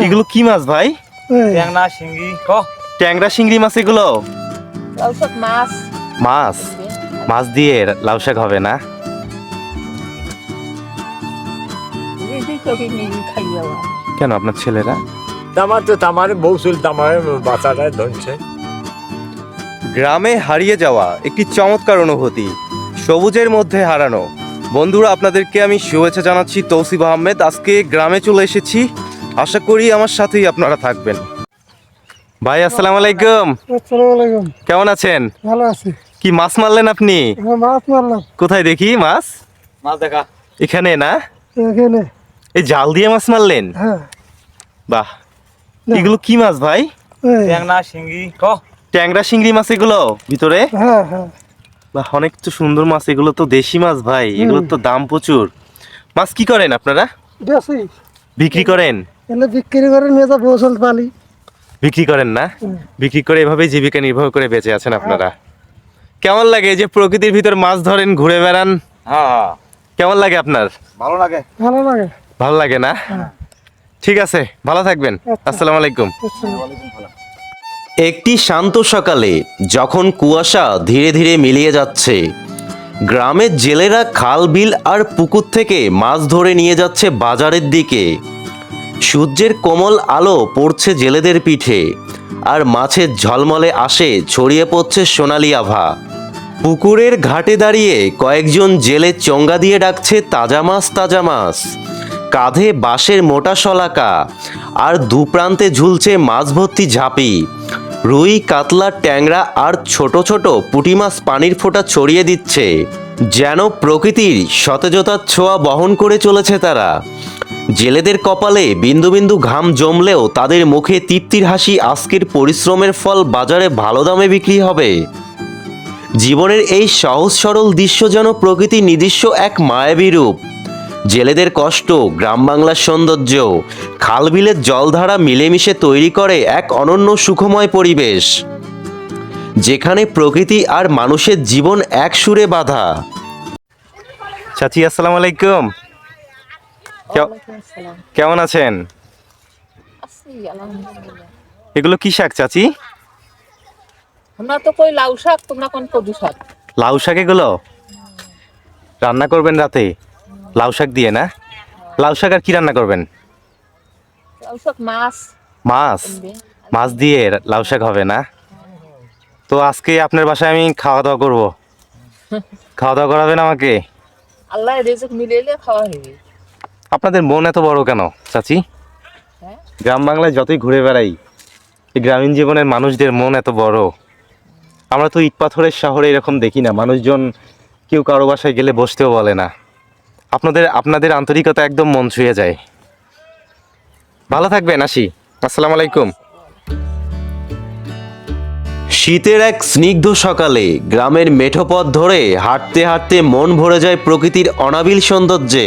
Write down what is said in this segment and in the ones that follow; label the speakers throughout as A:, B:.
A: এগুলো কি মাছ ভাই?
B: ট্যাংরা শিঙ্গি ক
A: ট্যাংরা চিংড়ি মাছ এগুলো?
C: লাউশাক মাছ।
A: মাছ? মাছ দিয়ে লাউ শাক হবে না? কেন আপনার ছেলেরা?
B: তামার তো তামার বউ চুল তামার বাচ্চাটা ধরছে।
A: গ্রামে হারিয়ে যাওয়া একটি চমৎকার অনুভূতি সবুজের মধ্যে হারানো। বন্ধুরা আপনাদেরকে আমি শুভেচ্ছা জানাচ্ছি তৌসিফ আহমেদ। আজকে গ্রামে চলে এসেছি আশা করি আমার সাথেই আপনারা থাকবেন। ভাই আসসালামু আলাইকুম।
D: আসসালামু আলাইকুম।
A: কেমন আছেন?
D: ভালো আছি।
A: কি মাছ মারলেন আপনি?
D: হ্যাঁ মাছ মারলাম।
A: কোথায় দেখি মাছ?
B: মাছ দেখা।
A: এখানে না?
D: এখানে।
A: এই জাল দিয়ে মাছ মারলেন?
D: হ্যাঁ।
A: বাহ। এগুলো কি মাছ ভাই?
B: ট্যাংরা শিঙ্গি ক
A: ট্যাংরা চিংড়ি মাছ এগুলো ভিতরে?
D: হ্যাঁ হ্যাঁ।
A: বাহ অনেক তো সুন্দর মাছ। এগুলো তো দেশি মাছ ভাই। এগুলোর তো দাম প্রচুর। মাছ কি করেন আপনারা?
D: বেশি
A: বিক্রি করেন?
D: এলে বিক্রি করে নিয়ে যা বসল পালি
A: বিক্রি করেন না? বিক্রি করে এভাবেই জীবিকা নির্বাহ করে বেঁচে আছেন আপনারা। কেমন লাগে যে প্রকৃতির ভিতর মাছ ধরেন ঘুরে বেড়ান?
B: হ্যাঁ
A: কেমন লাগে আপনার?
B: ভালো লাগে।
D: ভালো লাগে।
A: ভালো লাগে না? ঠিক আছে ভালো থাকবেন। আসসালামু আলাইকুম। একটি শান্ত সকালে যখন কুয়াশা ধীরে ধীরে মিলিয়ে যাচ্ছে গ্রামের জেলেরা খাল বিল আর পুকুর থেকে মাছ ধরে নিয়ে যাচ্ছে বাজারের দিকে। সূর্যের কোমল আলো পড়ছে জেলেদের পিঠে, আর মাছের ঝলমলে আসে, ছড়িয়ে পড়ছে সোনালি আভা। পুকুরের ঘাটে দাঁড়িয়ে কয়েকজন জেলে চঙ্গা দিয়ে ডাকছে, তাজা মাছ তাজা মাছ। কাঁধে বাঁশের মোটা শলাকা, আর দু প্রান্তে ঝুলছে মাছ ভর্তি ঝাঁপি। রুই, কাতলা, ট্যাংরা, আর ছোট ছোট পুঁটি মাছ পানির ফোঁটা ছড়িয়ে দিচ্ছে। যেন প্রকৃতির সতেজতার ছোঁয়া বহন করে চলেছে তারা। জেলেদের কপালে বিন্দু বিন্দু ঘাম জমলেও তাদের মুখে তৃপ্তির হাসি আজকের পরিশ্রমের ফল বাজারে ভালো দামে বিক্রি হবে। জীবনের এই সহজ সরল দৃশ্য যেন প্রকৃতির নিজস্ব এক মায়াবী রূপ। জেলেদের কষ্ট, গ্রাম বাংলার সৌন্দর্য খালবিলের জলধারা মিলেমিশে তৈরি করে এক অনন্য সুখময় পরিবেশ। যেখানে প্রকৃতি আর মানুষের জীবন এক সুরে বাঁধা। চাচি, আসসালামু আলাইকুম। কেমন আছেন? এগুলো কি শাক চাচি?
C: আমরা তো কই লাউ শাক তোমরা কোন কদু শাক?
A: লাউ শাক এগুলো? রান্না করবেন রাতে? লাউ শাক দিয়ে না? লাউ শাক আর কি রান্না করবেন?
C: লাউ শাক মাছ।
A: মাছ? মাছ দিয়ে লাউ শাক হবে না? তো আজকে আপনার বাসায় আমি খাওয়া দাওয়া করব। খাওয়া দাওয়া করাবেন আমাকে?
C: আল্লাহ রেজক মিলেলে খাওয়া হবে
A: আপনাদের মন এত বড় কেন, চাচি? গ্রাম বাংলায় যতই ঘুরে বেড়াই, এই গ্রামীণ জীবনের মানুষদের মন এত বড়। আমরা তো ইট পাথরের শহরে এরকম দেখি না, মানুষজন কেউ কারও বাসায় গেলে বসতেও বলে না। আপনাদের আপনাদের আন্তরিকতা একদম মন ছুঁয়ে যায়। ভালো থাকবেন, আসি। আসসালামু আলাইকুম। শীতের এক স্নিগ্ধ সকালে গ্রামের মেঠো পথ ধরে হাঁটতে হাঁটতে মন ভরে যায় প্রকৃতির অনাবিল সৌন্দর্যে।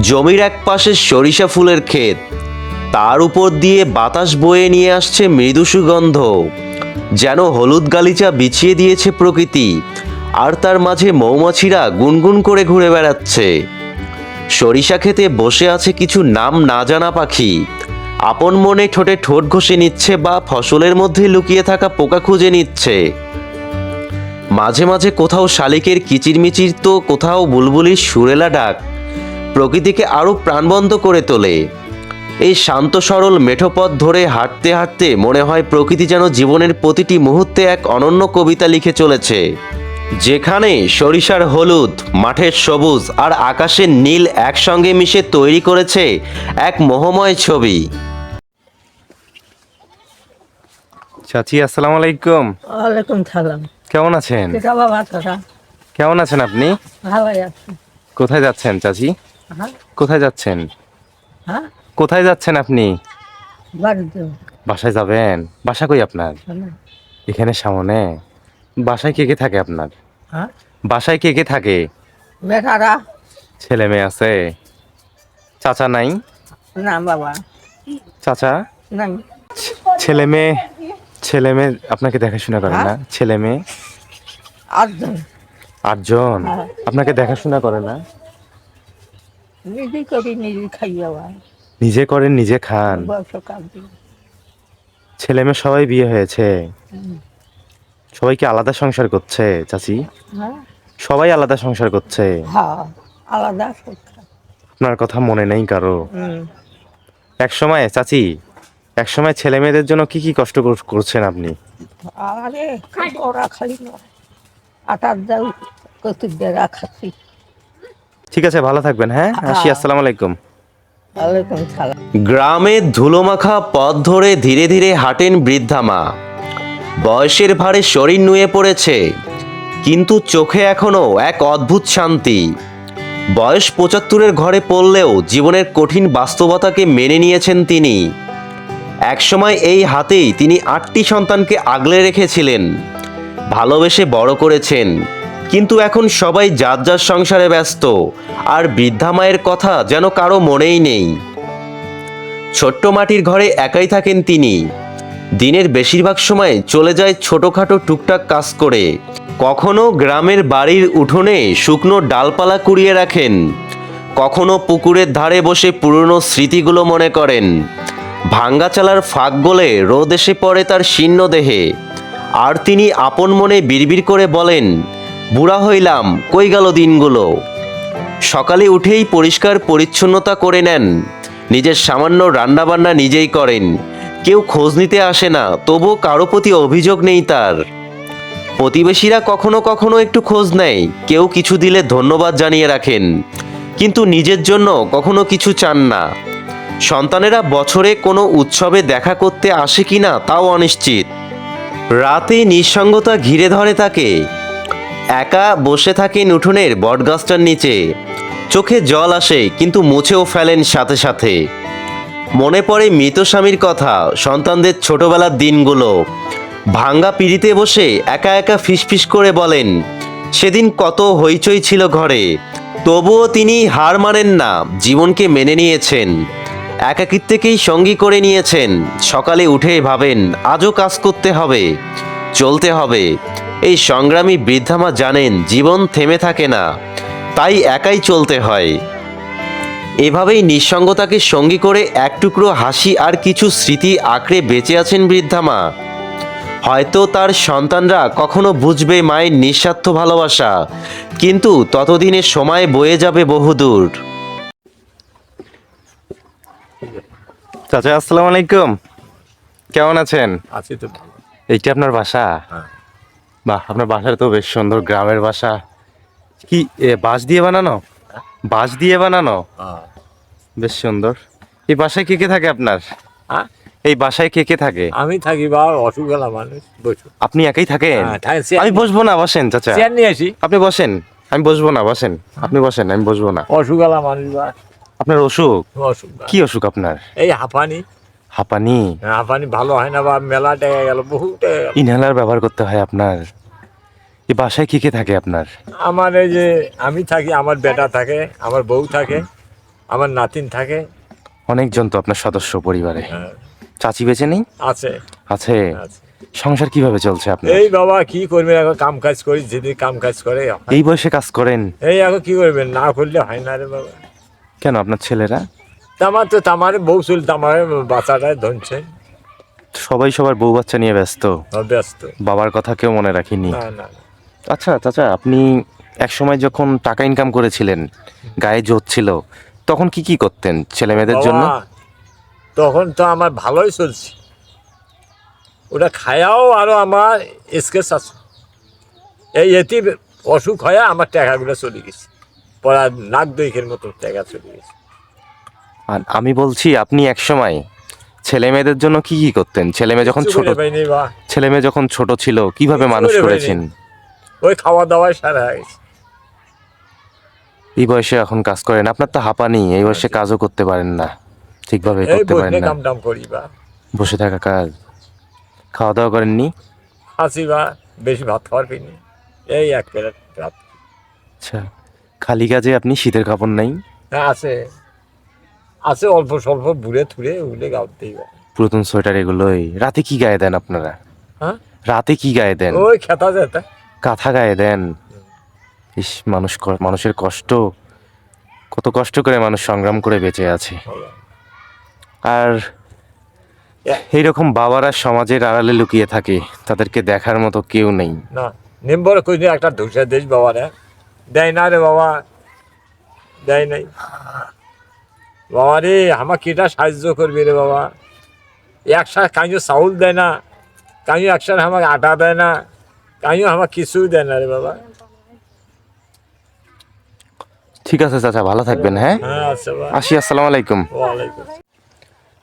A: জমির এক পাশে সরিষা ফুলের ক্ষেত। তার উপর দিয়ে বাতাস বয়ে নিয়ে আসছে মৃদু সুগন্ধ, যেন হলুদ গালিচা বিছিয়ে দিয়েছে প্রকৃতি, আর তার মাঝে মৌমাছিরা গুনগুন করে ঘুরে বেড়াচ্ছে। সরিষা খেতে বসে আছে কিছু নাম না জানা পাখি। আপন মনে ঠোঁটে ঠোঁট ঘষে নিচ্ছে বা ফসলের মধ্যে লুকিয়ে থাকা পোকা খুঁজে নিচ্ছে। মাঝে মাঝে কোথাও শালিকের কিচিরমিচির তো কোথাও বুলবুলির সুরেলা ডাক। প্রকৃতিকে আরও প্রাণবন্ত করে তোলে। এই শান্ত সরল মেঠোপথ ধরে হাঁটতে হাঁটতে মনে হয় প্রকৃতি যেন জীবনের প্রতিটি মুহূর্তে এক অনন্য কবিতা লিখে চলেছে। যেখানে সরিষার হলুদ মাঠের সবুজ আর আকাশের নীল একসঙ্গে মিশে তৈরি করেছে এক মোহময় ছবি। চাচি আসসালামু আলাইকুম।
C: ওয়ালাইকুম সালাম।
A: কেমন আছেন? কেমন আছেন আপনি?
C: ভালোই আছি।
A: কোথায় যাচ্ছেন চাচি? কোথায় যাচ্ছেন?
C: হ্যাঁ?
A: কোথায় যাচ্ছেন আপনি? বাসায় যাবেন? বাসা কই আপনার? এখানে। সামনে? বাসায় কে কে থাকে আপনার?
C: হ্যাঁ?
A: বাসায় কে কে থাকে?
C: বেটারা
A: ছেলে মেয়ে আছে? চাচা নাই?
C: না বাবা।
A: চাচা?
C: নাই।
A: ছেলে মেয়ে? ছেলে মেয়ে আপনাকে দেখাশোনা করে না? ছেলে মেয়ে?
C: আটজন।
A: আটজন?
C: হ্যাঁ।
A: আপনাকে দেখাশোনা করে না?
C: নিজে করি খাই
E: নিজে করেন, নিজে খান। ছেলে মেয়ে সবাই বিয়ে হয়েছে। সবাই কি আলাদা সংসার করছে, চাচি? সবাই আলাদা সংসার করছে।
C: আলাদা
E: আপনার কথা মনে নেই
C: কারও।
E: এক সময়, চাচি, এক সময় ছেলে মেয়েদের জন্য কি কি কষ্ট করছেন আপনি?
C: আরে ওরা খালি আটার যাও কতুক জায়গা খাচ্ছি।
E: ঠিক আছে ভালো থাকবেন হ্যাঁ? আসি আসসালামু আলাইকুম।
C: ওয়ালাইকুম সালাম।
A: গ্রামের ধুলোমাখা পথ ধরে ধীরে ধীরে হাঁটেন বৃদ্ধা মা। বয়সের ভারে শরীর নুয়ে পড়েছে কিন্তু চোখে এখনও এক অদ্ভুত শান্তি। বয়স পঁচাত্তরের ঘরে পড়লেও জীবনের কঠিন বাস্তবতাকে মেনে নিয়েছেন তিনি। একসময় এই হাতেই তিনি আটটি সন্তানকে আগলে রেখেছিলেন ভালোবেসে বড় করেছেন। কিন্তু এখন সবাই যার যার সংসারে ব্যস্ত, আর বৃদ্ধা মায়ের কথা যেন কারও মনেই নেই। ছোট্ট মাটির ঘরে একাই থাকেন তিনি। দিনের বেশিরভাগ সময় চলে যায় ছোটখাটো টুকটাক কাজ করে। কখনো গ্রামের বাড়ির উঠোনে শুকনো ডালপালা কুড়িয়ে রাখেন। কখনো পুকুরের ধারে বসে পুরনো স্মৃতিগুলো মনে করেন। ভাঙ্গা চালার ফাঁক গলে রোদ এসে পড়ে তার শীর্ণ দেহে। আর তিনি আপন মনে বিড়বিড় করে বলেন বুড়া হইলাম, কই গেল দিনগুলো? সকালে উঠেই পরিষ্কার পরিচ্ছন্নতা করে নেন। নিজের সামান্য রান্নাবান্না নিজেই করেন। কেউ খোঁজ নিতে আসে না তবু কারও প্রতি অভিযোগ নেই তার। প্রতিবেশীরা কখনো কখনো একটু খোঁজ নেয়, কেউ কিছু দিলে ধন্যবাদ জানিয়ে রাখেন। কিন্তু নিজের জন্য কখনো কিছু চান না। সন্তানেরা বছরে কোনো উৎসবে দেখা করতে আসে কিনা তাও অনিশ্চিত। রাতে নিঃসঙ্গতা ঘিরে ধরে তাকে। একা বসে থাকেন উঠোনের বটগাছটার নিচে। চোখে জল আসে, কিন্তু মুছেও ফেলেন সাথে সাথে। মনে পড়ে মৃত স্বামীর কথা, সন্তানদের ছোটবেলার দিনগুলো। ভাঙ্গা পিড়িতে বসে একা একা ফিসফিস করে বলেন, সেদিন কত হইচই ছিল ঘরে। তবুও তিনি হার মানেন না, জীবনকে মেনে নিয়েছেন। একাকিত্বকেই সঙ্গী করে নিয়েছেন। সকালে উঠে ভাবেন, আজও কাজ করতে হবে, চলতে হবে। এই সংগ্রামী বৃদ্ধামা জানেন জীবন থেমে থাকে না তাই একাই চলতে হয়। এভাবেই নিঃসঙ্গতাকে সঙ্গী করে এক টুকরো হাসি আর কিছু স্মৃতি আঁকড়ে বেঁচে আছেন বৃদ্ধামা। হয়তো তার সন্তানরা কখনো বুঝবে মায়ের নিঃস্বার্থ ভালোবাসা কিন্তু ততদিনে সময় বয়ে যাবে বহুদূর।
E: চাচা আসসালামু আলাইকুম। কেমন আছেন?
B: আছি তো ভালো।
E: এইটা আপনার বাসা?
B: হ্যাঁ।
E: বাহ আপনার বাসাটা তো বেশ সুন্দর গ্রামের বাসা। কি এ, বাঁশ দিয়ে বানানো? বাঁশ দিয়ে বানানো?
B: হ্যাঁ।
E: বেশ সুন্দর। এই বাসায় কে কে থাকে আপনার?
B: হ্যাঁ?
E: এই বাসায় কে কে থাকে?
B: আমি থাকি বা অসুখ গেলা মানুষ বসু।
E: আপনি একাই থাকেন?
B: হ্যাঁ,
E: আমি বসবো না বসেন চাচা।
B: চেয়ার নিয়ে আসি।
E: আপনি বসেন আমি বসবো না বসেন। আপনি বসেন আমি বসবো না।
B: অসুখ গেলা মানুষ বা
E: আপনার অসুখ?
B: অসুখ
E: কি অসুখ আপনার?
B: এই হাঁপানি।
E: হাঁপানি।
B: হাঁপানি ভালো হয় না বা মেলা টেকা গেল বহু
E: ইনহেলার ব্যবহার করতে হয় আপনার। এই বাসায় কে কে থাকে আপনার?
B: আমার এই যে আমি থাকি আমার বেটা থাকে আমার বউ থাকে আমার নাতিন থাকে।
E: অনেকজন তো আপনার সদস্য পরিবারে।
B: হ্যাঁ,
E: চাচি বেঁচে নেই?
B: আছে।
E: আছে।
B: আছে।
E: সংসার কীভাবে চলছে আপনার?
B: এই বাবা কি করবেন এখন? কাম কাজ করি যেদিন কাম কাজ করে
E: এই বয়সে কাজ করেন?
B: এই এখন কি করবেন? না করলে হয় না রে বাবা।
E: কেন আপনার ছেলেরা?
B: তামার তো তামারে বউ চুল তামারে বাচ্চাটায় ধনছে
E: সবাই সবার বউ বাচ্চা নিয়ে ব্যস্ত।
B: ব্যস্ত।
E: বাবার কথা কেউ মনে রাখিনি।
B: না না না।
E: আচ্ছা চাচা আপনি এক সময় যখন টাকা ইনকাম করেছিলেন গায়ে জোর ছিল তখন কি কি করতেন ছেলে মেয়েদের জন্য?
B: তখন তো আমার ভালোই চলছে। ওটা খায়াও আরও আমার স্কেচ আছে। এই এটি অসুখ হয়ে আমার টাকাগুলো চলে গেছে। পড়া নাক দইকের মতো টাকা চলে গেছে।
E: আর আমি বলছি আপনি এক সময় ছেলে মেয়েদের জন্য কি কি করতেন? ছেলে মেয়ে যখন ছোট ছেলে মেয়ে যখন ছোট ছিল কীভাবে মানুষ করেছেন?
B: ওই খাওয়া দাওয়ায় সারা
E: এই বয়সে এখন কাজ করেন? আপনার তো হাঁপানি এই বয়সে কাজও করতে পারেন না। ঠিকভাবে
B: আচ্ছা।
E: করতে পারেন
B: বসে
E: না বসে থাকা কাজ। খাওয়া দাওয়া করেননি?
B: হাসি বা বেশি ভাত খাওয়ার পিনি এই এক প্লেট ভাত।
E: আচ্ছা। খালি কাজে আপনি শীতের কাপড় নাই?
B: হ্যাঁ আছে। আছে অল্প স্বল্প বুড়ে থুড়ে উঠে গাওতেই বা
E: পুরাতন সোয়েটার এগুলোই। রাতে কি গায়ে দেন আপনারা?
B: হ্যাঁ?
E: রাতে কি গায়ে দেন?
B: ওই খেতা যেতে।
E: কাঁথা গায়ে দেন? ইস মানুষ মানুষের কষ্ট। কত কষ্ট করে মানুষ সংগ্রাম করে বেঁচে আছে।
F: আর এইরকম বাবারা সমাজের আড়ালে লুকিয়ে থাকে তাদেরকে দেখার মতো কেউ নেই।
B: না নিম্বর কইনি একটা ধুসে দিস বাবা রে দেয় না রে বাবা। দেয় নাই। বাবা রে আমার কিটা সাহায্য করবি রে বাবা? একসাথে কাঁজো চাউল দেয় না কাঁজো একসাথে আমাকে আটা দেয় না কাঁজো আমার কিছুই দেয় না রে বাবা।
F: ঠিক আছে চাচা ভালো থাকবেন হ্যাঁ?
B: হ্যাঁ আচ্ছা
F: আসি আসসালামু আলাইকুম।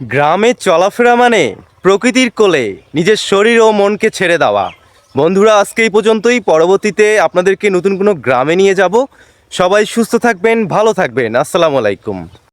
E: গ্রামে চলাফেরা মানে প্রকৃতির কোলে নিজের শরীর ও মনকে ছেড়ে দেওয়া। বন্ধুরা আজকে এই পর্যন্তই। পরবর্তীতে আপনাদেরকে নতুন কোনো গ্রামে নিয়ে যাব। সবাই সুস্থ থাকবেন ভালো থাকবেন। আসসালামু আলাইকুম।